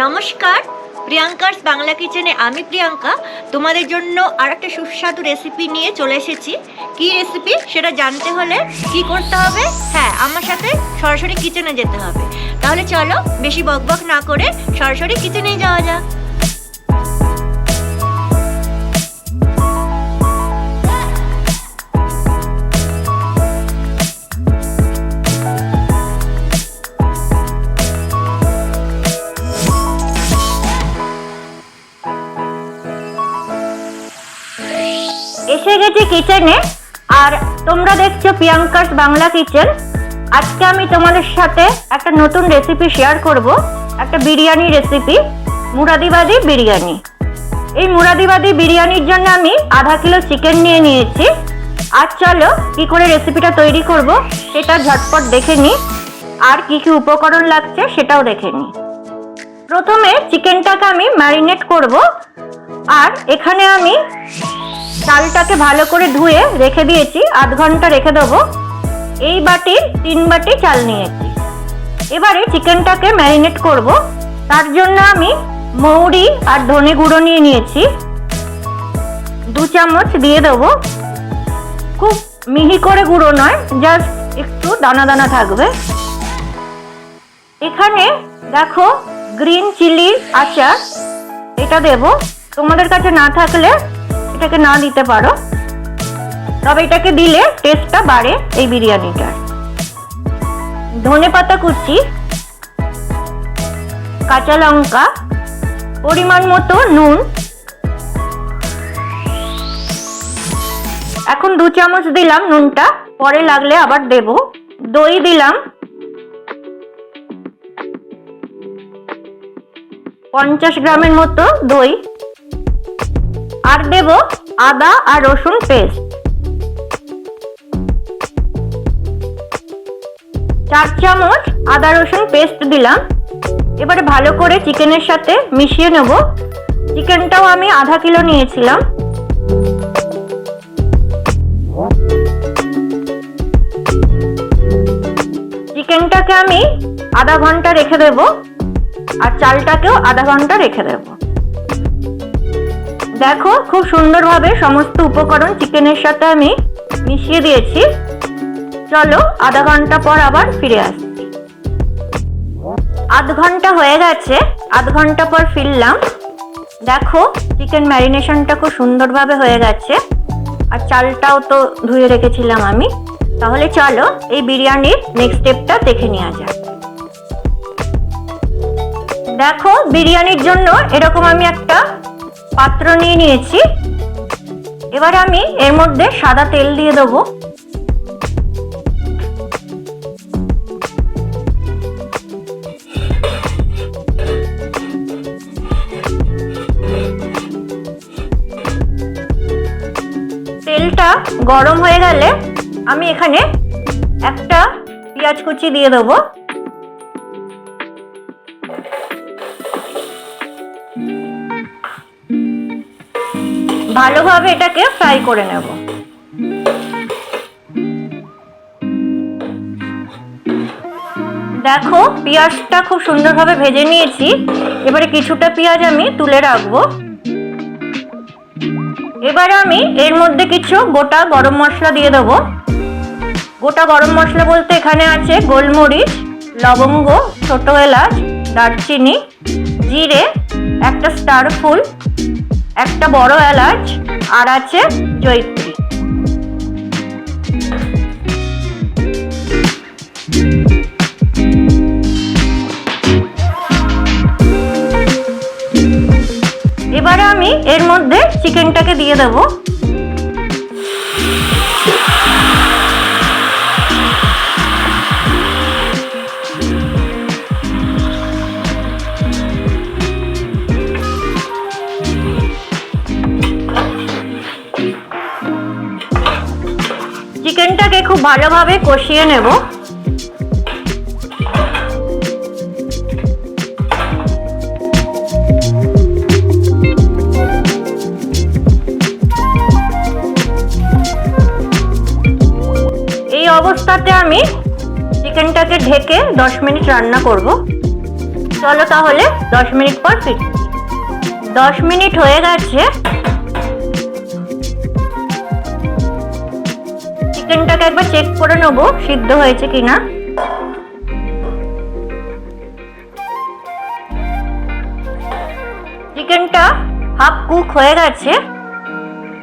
নমস্কার, প্রিয়াঙ্কার বাংলা কিচেনে আমি প্রিয়াঙ্কা। তোমাদের জন্য আর একটা সুস্বাদু রেসিপি নিয়ে চলে এসেছি। কি রেসিপি সেটা জানতে হলে কি করতে হবে? হ্যাঁ আমার সাথে সরাসরি কিচেনে যেতে হবে। তাহলে চলো, বেশি বকবক না করে সরাসরি কিচেনেই যাওয়া যাক। এসে গেছি কিচেনে। আর তোমরা দেখছ প্রিয়াঙ্কার বাংলা কিচেন। আজকে আমি তোমাদের সাথে একটা নতুন রেসিপি শেয়ার করব। একটা বিরিয়ানি রেসিপি মুরাদিবাদি বিরিয়ানি। এই মুরাদিবাদি বিরিয়ানির জন্য আমি আধা কিলো চিকেন নিয়ে নিয়েছি। আর চলো কি করে রেসিপিটা তৈরি করব সেটা ঝটপট দেখে নিই। আর কি কি উপকরণ লাগছে সেটাও দেখে নিই। প্রথমে চিকেনটাকে আমি ম্যারিনেট করব। আর এখানে আমি চালটাকে ভালো করে ধুয়ে রেখে দিয়েছি, আধ ঘণ্টা রেখে দেবো। এই বাটি, তিন বাটি চাল নিয়েছি। এবারে চিকেনটাকে ম্যারিনেট করব। তার জন্য আমি মৌরি আর ধনে গুঁড়ো নিয়ে নিয়েছি। দু চামচ দিয়ে দেবো। খুব মিহি করে গুঁড়ো নয়, জাস্ট একটু দানা দানা থাকবে। এখানে দেখো গ্রিন চিলির আচার, এটা দেব। তোমাদের কাছে না থাকলে এটাকে না দিতে পারো। তবে এটাকে দিলে টেস্টটা বাড়ে এই বিরিয়ানিটার। ধনে পাতা কুচি, কাঁচা লঙ্কা, পরিমাণ মতো নুন। এখন দু চামচ দিলাম নুনটা, পরে লাগলে আবার দেব। দই দিলাম। পঞ্চাশ গ্রামের মতো দই। আর দেব আদা আর রসুন পেস্ট। চার চামচ আদা রসুন পেস্ট দিলাম। এবারে ভালো করে চিকেনের সাথে মিশিয়ে নেব। চিকেনটাও আমি আধা কিলো নিয়েছিলাম। চিকেনটাকে আমি আধা ঘণ্টা রেখে দেব। আর চালটাকেও আধা ঘণ্টা রেখে দেবো। দেখো, খুব সুন্দরভাবে সমস্ত উপকরণ চিকেনের সাথে আমি মিশিয়ে দিয়েছি। চলো, আধা ঘণ্টা পর আবার ফিরে আসছি। আধ ঘণ্টা হয়ে গেছে, আধ ঘণ্টা পর ফিরলাম। দেখো, চিকেন ম্যারিনেশনটা খুব সুন্দরভাবে হয়ে গেছে। আর চালটাও তো ধুয়ে রেখেছিলাম আমি। তাহলে চলো, এই বিরিয়ানির নেক্সট স্টেপটা দেখে নেওয়া যাক। দেখো, বিরিয়ানির জন্য এরকম আমি একটা পাত্র নিয়ে নিয়েছি। এবার আমি এর মধ্যে সাদা তেল দিয়ে দেবো। তেলটা গরম হয়ে গেলে আমি এখানে একটা পেঁয়াজ কুচি দিয়ে দেবো। ভালোভাবে এটাকে ফ্রাই করে নেব। দেখো, পেঁয়াজটা খুব সুন্দরভাবে ভেজে নিয়েছি। এবারে কিছুটা পেঁয়াজ আমি তুলে রাখব। এবারে আমি এর মধ্যে কিছু গোটা গরম মশলা দিয়ে দেবো। গোটা গরম মশলা বলতে এখানে আছে গোলমরিচ, লবঙ্গ, ছোট এলাচ, দারচিনি, জিরে, একটা স্টার ফুল একটা বড় এলাচ আর আছে জয়ত্রী। এবারে আমি এর মধ্যে চিকেনটাকে দিয়ে দেব। ভালোভাবে কষিয়ে নেব। এই অবস্থাতে আমি চিকেনটাকে ঢেকে দশ মিনিট রান্না করব। চলো তাহলে দশ মিনিট পর ফিরছি। দশ মিনিট হয়ে গেছে। চিকেনটাকে একবার চেক করে নেব, সিদ্ধ হয়েছে কিনা। চিকেনটা হাফ কুক হয়ে গেছে।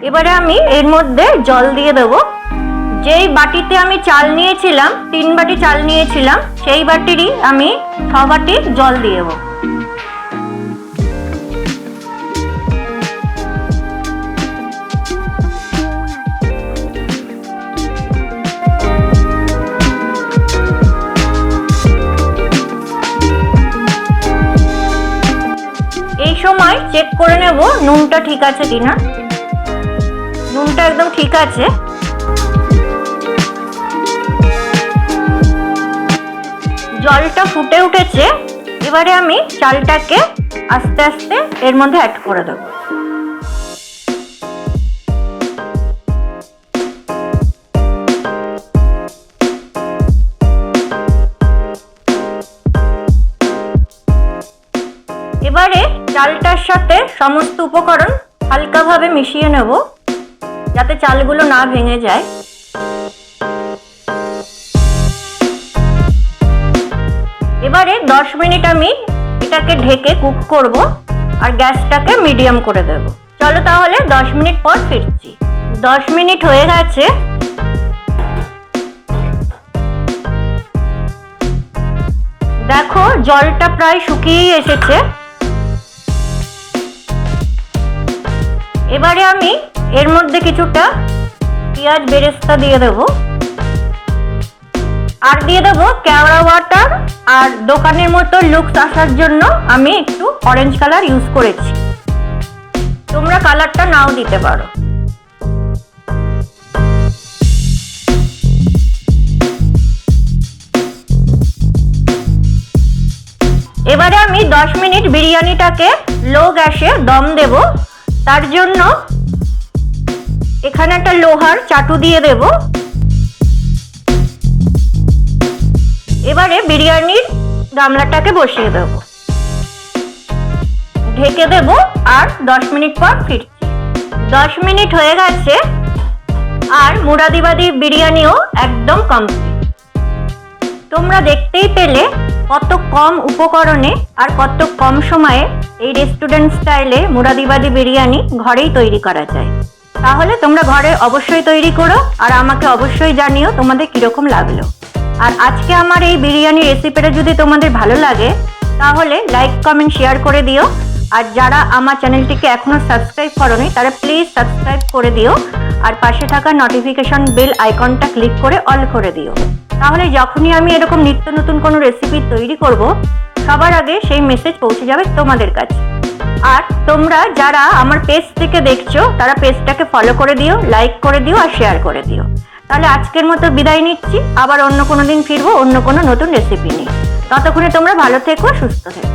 এবারে আমি এর মধ্যে জল দিয়ে দেবো। যেই বাটিতে আমি চাল নিয়েছিলাম, তিন বাটি চাল নিয়েছিলাম, সেই বাটিরই আমি ছ বাটি জল দিয়ে দেবো। এই সময় চেক করে নেব, নুনটা ঠিক আছে কিনা। নুনটা একদম ঠিক আছে। জলটা ফুটে উঠেছে, এবারে আমি চালটাকে আস্তে আস্তে এর মধ্যে অ্যাড করে দেবো। চালটার সাথে সমস্ত উপকরণ হালকাভাবে মিশিয়ে নেব, যাতে চালগুলো না ভেঙে যায়। এবারে দশ মিনিট আমি এটাকে ঢেকে কুক করব আর গ্যাসটাকে মিডিয়াম করে দেব। চলো তাহলে দশ মিনিট পর ফিরছি। দশ মিনিট হয়ে গেছে। দেখো, জলটা প্রায় শুকিয়েই এসেছে। এবারে আমি এর মধ্যে কিছুটা পেঁয়াজ বেরেস্তা দিয়ে দেব। আর দিয়ে দেবো কেওড়া ওয়াটার, আর দোকানের মতো লুকস আসার জন্য আমি একটু অরেঞ্জ কালার ইউজ করেছি। তোমরা কালারটা নাও দিতে পারো। এবারে আমি দশ মিনিট বিরিয়ানিটাকে লো গ্যাসে দম দেব। তার জন্য এখানে একটা লোহার চাটু দিয়ে দেব। এবারে বিরিয়ানির গামলাটাকে বসিয়ে দেব। ঢেকে দেব আর দশ মিনিট পর ফিরছি। দশ মিনিট হয়ে গেছে আর মুরাদিবাদি বিরিয়ানিও একদম কমপ্লিট তোমরা দেখতেই পেলে কত কম উপকরণে আর কত কম সময়ে এই রেস্টুরেন্ট স্টাইলে মুরাদিবাদি বিরিয়ানি ঘরেই তৈরি করা যায়। তাহলে তোমরা ঘরে অবশ্যই তৈরি করো আর আমাকে অবশ্যই জানিও তোমাদের কীরকম লাগল। আর আজকে আমার এই বিরিয়ানি রেসিপিটা যদি তোমাদের ভালো লাগে, তাহলে লাইক কমেন্ট শেয়ার করে দিও। আর যারা আমার চ্যানেলটিকে এখনও সাবস্ক্রাইব করোনি, তারা প্লিজ সাবস্ক্রাইব করে দিও। আর পাশে থাকা নোটিফিকেশন বেল আইকনটা ক্লিক করে অল করে দিও। তাহলে যখনই আমি এরকম নিত্য নতুন কোনো রেসিপি তৈরি করব সবার আগে সেই মেসেজ পৌঁছে যাবে তোমাদের কাছে। আর তোমরা যারা আমার পেজ থেকে দেখছ, তারা পেজটাকে ফলো করে দিও লাইক করে দিও, আর শেয়ার করে দিও। তাহলে আজকের মতো বিদায় নিচ্ছি। আবার অন্য কোনো দিন ফিরবো, অন্য কোনো নতুন রেসিপি নিয়ে। ততক্ষণে তোমরা ভালো থেকো, সুস্থ থেকো।